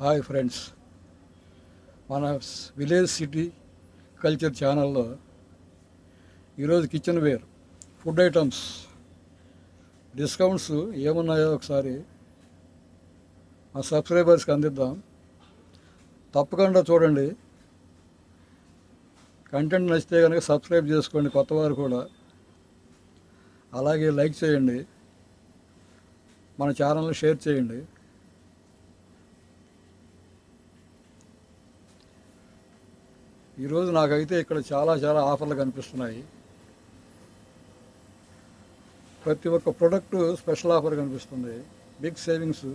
Hi friends. మన village city culture ఛానల్లో ఈరోజు kitchenware food items discounts ఏమున్నాయో ఒకసారి మా సబ్స్క్రైబర్స్కి అందిద్దాం. తప్పకుండా చూడండి. కంటెంట్ నచ్చితే కనుక సబ్స్క్రైబ్ చేసుకోండి కొత్తవారు కూడా. అలాగే లైక్ చేయండి. మన ఛానల్ని షేర్ చేయండి. ఈరోజు నాకైతే ఇక్కడ చాలా చాలా ఆఫర్లు కనిపిస్తున్నాయి. ప్రతి ఒక్క ప్రోడక్ట్ స్పెషల్ ఆఫర్ కనిపిస్తుంది. Big savings.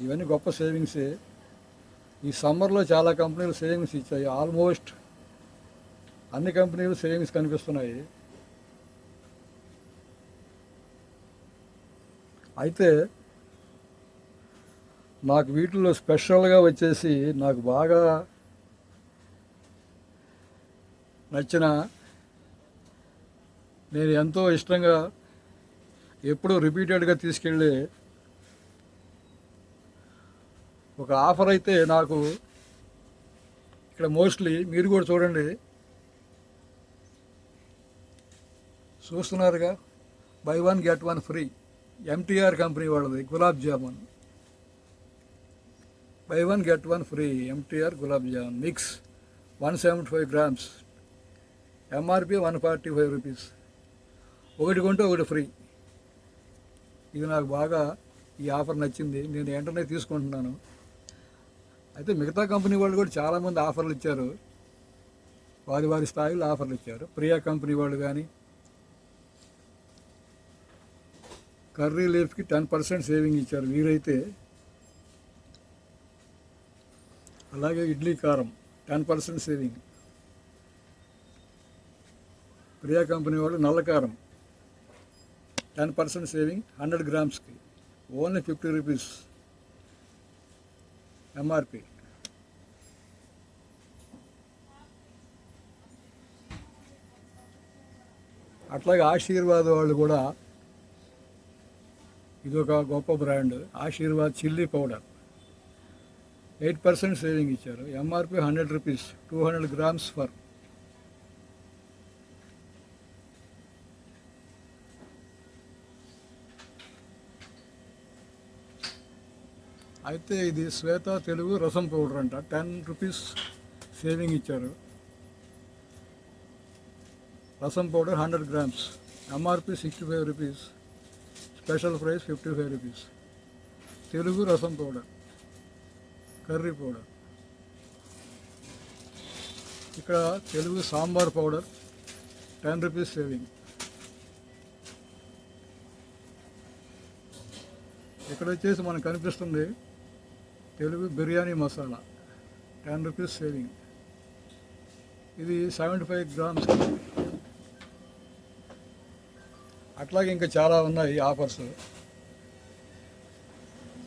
ఇవన్నీ గొప్ప సేవింగ్సే. ఈ సమ్మర్లో చాలా కంపెనీలు సేవింగ్స్ ఇచ్చాయి. ఆల్మోస్ట్ అన్ని కంపెనీలు సేవింగ్స్ కనిపిస్తున్నాయి. అయితే నాకు వీటిల్లో స్పెషల్గా వచ్చేసి నాకు బాగా నచ్చిన నేను ఎంతో ఇష్టంగా ఎప్పుడూ రిపీటెడ్గా తీసుకెళ్ళి ఒక ఆఫర్ అయితే నాకు ఇక్కడ మోస్ట్లీ మీరు కూడా చూడండి. చూస్తున్నారుగా? Buy one get one free. MTR company వాళ్ళది gulab jamun. Buy one get one free MTR gulab jamun mix one seventy five grams MRP one forty five rupees ఒకటి కొంటే ఒకటి ఫ్రీ ఇది నాకు బాగా ఈ ఆఫర్ నచ్చింది. నేను వెంటనే తీసుకుంటున్నాను. అయితే మిగతా కంపెనీ వాళ్ళు కూడా చాలామంది ఆఫర్లు ఇచ్చారు. వారి వారి స్థాయిలో ఆఫర్లు ఇచ్చారు. ప్రియా కంపెనీ వాళ్ళు కానీ కర్రీ లీఫ్కి టెన్ పర్సెంట్ సేవింగ్ ఇచ్చారు. వీరైతే అలాగే ఇడ్లీ కారం ten percent saving Priya company వాళ్ళు నల్ల కారం టెన్ పర్సెంట్ సేవింగ్ హండ్రెడ్ గ్రామ్స్కి ఓన్లీ ఫిఫ్టీ రూపీస్ ఎంఆర్పి అట్లాగే ఆశీర్వాద్ వాళ్ళు కూడా ఇది ఒక గొప్ప brand Aashirvaad chilli powder. Eight percent saving ఇచ్చారు. MRP hundred rupees two hundred grams for. అయితే ఇది శ్వేత తెలుగు రసం పౌడర్ అంట. టెన్ రూపీస్ సేవింగ్ ఇచ్చారు. Rasam powder hundred grams. MRP sixty five rupees. Special price fifty five rupees. Telugu rasam powder. Curry powder. ఇక్కడ Telugu sambar powder ten rupees saving. ఇక్కడ వచ్చేసి మనకు కనిపిస్తుంది Telugu biryani masala ten rupees saving. ఇది seventy five grams. అట్లాగే ఇంకా చాలా ఉన్నాయి ఆఫర్స్.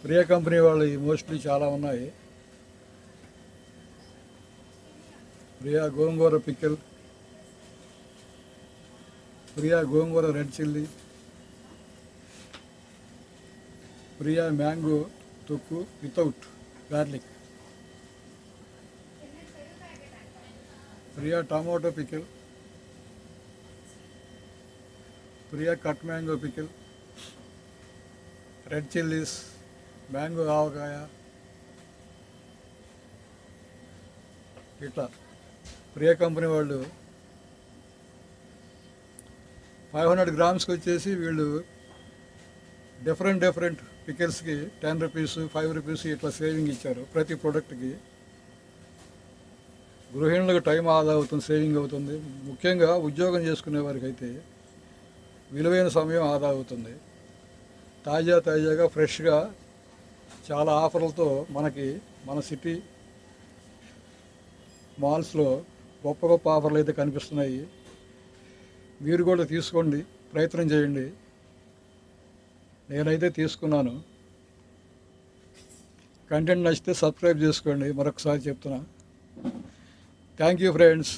ప్రియా కంపెనీ వాళ్ళు మోస్ట్లీ చాలా ఉన్నాయి. Priya gongura pickle Priya gongura red chilli Priya mango తొక్కు without garlic Priya tomato pickle Priya cut mango pickle red chillies mango avakaya ఇట్లా ప్రియా కంపెనీ వాళ్ళు ఫైవ్ హండ్రెడ్ గ్రామ్స్కి వచ్చేసి వీళ్ళు డిఫరెంట్ డిఫరెంట్ పికెల్స్కి టెన్ రూపీస్ ఫైవ్ రూపీస్ ఇట్లా saving ఇచ్చారు ప్రతి ప్రోడక్ట్కి. గృహిణులకు టైం ఆదా అవుతుంది సేవింగ్ అవుతుంది. ముఖ్యంగా ఉద్యోగం చేసుకునే వారికి అయితే విలువైన సమయం ఆదా అవుతుంది. తాజా తాజాగా ఫ్రెష్గా చాలా ఆఫర్లతో మనకి మన సిటీ మాల్స్లో గొప్ప గొప్ప ఆఫర్లు అయితే కనిపిస్తున్నాయి. మీరు కూడా తీసుకోండి ప్రయత్నం చేయండి. నేనైతే తీసుకున్నాను. కంటెంట్ నచ్చితే సబ్స్క్రైబ్ చేసుకోండి. మరొకసారి చెప్తున్నా. Thank you friends